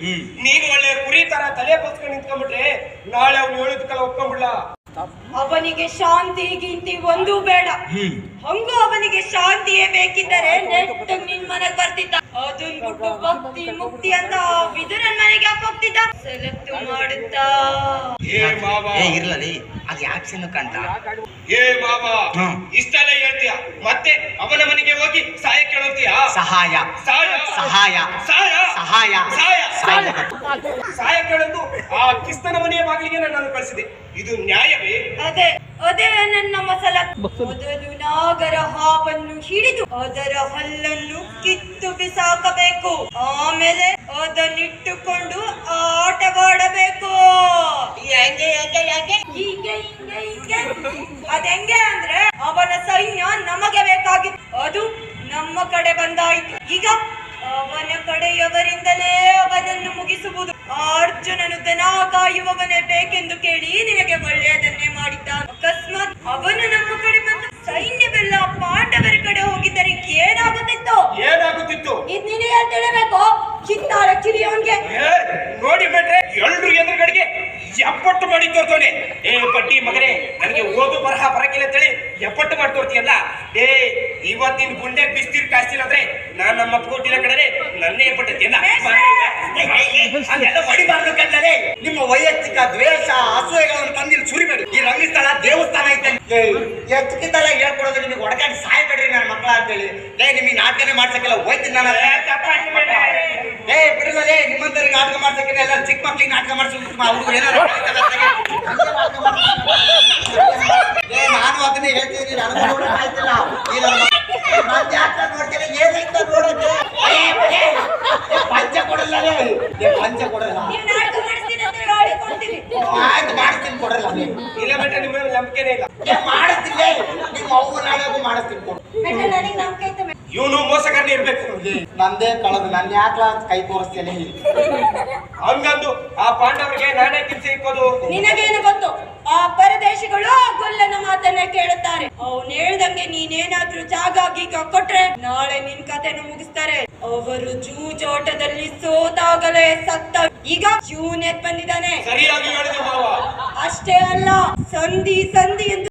ನೀನು ಒಳ್ಳೆ ಕುರಿ ತರ ತಲೆ ಬಸ್ಕೊಂಡು ನಿಂತ್ಕೊಂಡ್ಬಿಟ್ರೆ ನಾಳೆ ಅವ್ನು ಹೇಳಿದ್ಕಲ್ಲ ಒಪ್ಕೊಂಡ್ಬಿಡ್ಲ. ಅವನಿಗೆ ಶಾಂತಿ ಗಿಂತಿ ಒಂದೂ ಬೇಡ. ಹಂಗೋ ಅವನಿಗೆ ಶಾಂತಿಯೇ ಬೇಕಿದ್ದರೆ ನೆಟ್ಟಗ್ ನಿನ್ ಮನೆಗ್ ಬರ್ತಿದ್ದ. ಅದನ್ ಬಿಟ್ಟು ಭಕ್ತಿ ಮುಕ್ತಿ ಅಂತ ವಿದುರನ್ ಮನೆಗೆ ಯಾಕೆ ಹೋಗ್ತಿದ್ದ? ಸೆಲೆಕ್ಟ್ ಮಾಡುತ್ತಾ. ಏ ಮಾವ. ಏ ಇರ್ಲಲ್ಲಿ ಅದು ಯಾಕೆ ಕಾಣ್ತ? ಏ ಬಾಬಾ. ಇಷ್ಟೆಲ್ಲ ಹೇಳ್ತೀಯ? ಮತ್ತೆ ಅವನ ಮನೆಗೆ ಹೋಗಿ ಸಹಾಯ ಕೇಳ್ತೀಯ ಸಹಾಯ. ಸಹಾಯ ಸಹಾಯ. ಸಹಾಯ. ಸಹಾಯ. ಸಹಾಯ. ಸಹಾಯ. ಸಹಾಯ ಕೇಳಲು ಆ ಕಿಸ್ತನ ಮನೆಯ ಬಾಗಿಲಿಗೆ ನಾನು ಕಳಿಸಿದೆ. ಇದು ನ್ಯಾಯವೇ? ಅದೇ ಅದೇ ನನ್ನ ಮಸಲ. ಮೊದಲು ನಾಗರ ಹಾವನ್ನು ಹಿಡಿದು ಅದರ ಹಲ್ಲನ್ನು ಕಿತ್ತು ಬಿಸಾಕಬೇಕು. ಆಮೇಲೆ ಅದನ್ನಿಟ್ಟುಕೊಂಡು ಆಟವಾಡಬೇಕು. ಹೆಂಗೆ ಹೆಂಗೆ ಹೆಂಗೆ? ಹೀಗೆ ಹಿಂಗೆ ಹಿಂಗೆ. ಅದೆಂಗೆ ಅಂದ್ರೆ ಅವನ ಸೈನ್ಯ ನಮಗೆ ಬೇಕಾಗಿತ್ತು ಅದು ನಮ್ಮ ಕಡೆ ಬಂದಾಯ್ತು ಈಗ ಅವನ ಕಡೆಯವರಿಂದಲೇ ಅವನನ್ನು ಮುಗಿಸುವುದು. ಅರ್ಜುನನು ದನ ಕಾಯುವವನೇ ಬೇಕೆಂದು ಕೇಳಿ ನಿನಗೆ ಒಳ್ಳೆಯದನ್ನೇ ಮಾಡಿದ್ದ ಅಕಸ್ಮಾತ್ ಅವನು ನಮ್ಮ ಕಡೆ ಬಂದು ಸೈನ್ಯವೆಲ್ಲ ಪಾಂಡವರ ಕಡೆ ಹೋಗಿದ್ದರೆ ಏನಾಗುತ್ತಿತ್ತು? ಏನಾಗುತ್ತಿತ್ತು? ಇದು ನಿನಗೆ ತಿಳಿಬೇಕು. ಕಿತ್ತಾಳ ಕಿರಿಯವನ್ಗೆ. ಏ, ನೋಡಿ ಬಿಟ್ರೆ ಎಲ್ರು ಎದುರುಗಡೆಗೆ ಎಪ್ಪಟ್ಟು ಮಾಡಿ ತೋರ್ತೋನೆ ಏ ಪಟ್ಟಿ ಮಗನೇ ನನಗೆ ಓದು ಬರಹ ಬರಕಿಲ್ಲ ಅಂತೇಳಿ ಎಪ್ಪಟ್ಟು ಮಾಡಿ ತೋರ್ತೀಯಲ್ಲ? ಏ ಇವತ್ತಿನ ಗುಂಡೆ ಬಿಸ್ತೀರ್ ಕಾಸ್ತಿಲ್ಲ ಅಂದ್ರೆ ನಾನು ನಮ್ಮ ಕೋಟಿನ ಕೊಟ್ಟಿಲ್ಲ ಕಡೆ ನನ್ನೇ ಎಪ್ಪಟ್ಟೈತಿಯಲ್ಲ ಅದೆಲ್ಲ ಹೊಡಿಬಾರ್ದು ಕಣ್ಣರೆ ನಿಮ್ಮ ವೈಯಕ್ತಿಕ ದ್ವೇಷ ಅಸೂಯೆಗಳನ್ನು ತಂದಿಲ್ಲಿ ಸುರಿಬೇಡಿ. ಈ ರಂಗಸ್ಥಳ ದೇವಸ್ಥಾನ ಐತೆ. ಎಷ್ಟಕ್ಕಿದ್ದಲ್ಲ ಹೇಳ್ಕೊಡೋದು ನಿಮಗೆ ಹೊಡಕಾಡಿ ಸಾಯ್ಬೇಡ್ರಿ ನನ್ನ ಮಕ್ಕಳ ಅಂತೇಳಿ. ಏ ನಿಮಗೆ ನಾಟಕನೇ ಮಾಡ್ಸಕ್ಕೆಲ್ಲ ಹೋಯ್ತೀನಿ ನಾನು. ಏ ಬಿಡಲೇ ನಿಮ್ಮಂತರಿಗೆ ನಾಟಕ ಮಾಡ್ಸಕ್ಕೆ ಎಲ್ಲ ಚಿಕ್ಕ ಮಕ್ಳಿಗೆ ನಾಟಕ ಮಾಡ್ಸೋದು ಹುಡುಗರು ಏನಾರು ನಾನು ಅದನ್ನೇ ಹೇಳ್ತೀನಿ ನನಗೂ ಆಯ್ತಿಲ್ಲ. ನೋಡ್ತೀನಿ ಏನೈತ ನೋಡಕ್ಕೆ ಕೊಡಲ್ಲ. ಮಾಡಿಸ್ತೀನಿ ಕೊಡಲ್ಲ. ಇಲ್ಲ ನಿಮ್ಮ ಮೇಲೆ ನಂಬಿಕೆನೇ ಇಲ್ಲ. ನಿಮ್ಮ ಅವ್ವ ನಾಳೆಗೂ ಮಾಡಿಸ್ತೀನಿ ಕೊಡು. ಇವನು ಮೋಸಗಾರನೇ ಇರ್ಬೇಕು ನಂದೇ ಕಳೆದು ನನ್ನ ಕೈ ತೋರಿಸ್ತೇನೆ ಹಂಗಂದು ಆ ಪಾಂಡವರಿಗೆ ನಾನೇ ಕಿಲ್ಸ ಇಕ್ಕೋದು. ನಿನಗೇನು ಗೊತ್ತು? ಆ ಪರದೇಶಿಗಳು ಆ ಗೊಲ್ಲನ ಮಾತನ್ನ ಕೇಳುತ್ತಾರೆ. ಅವ್ನು ಹೇಳ್ದಂಗೆ ನೀನೇನಾದ್ರೂ ಜಾಗ ಗೀಗ ಕೊಟ್ರೆ ನಾಳೆ ನಿನ್ ಕತೆನು ಮುಗಿಸ್ತಾರೆ. ಅವರು ಜೂಜೋಟದಲ್ಲಿ ಸೋತಾಗಲೇ ಸತ್ತ ಈಗ ಜೂನೆತ್ ಬಂದಿದ್ದಾನೆ. ಸರಿಯಾಗಿ ಹೇಳಿದೆ ಅಷ್ಟೇ ಅಲ್ಲ ಸಂಧಿ ಸಂಧಿ ಎಂದು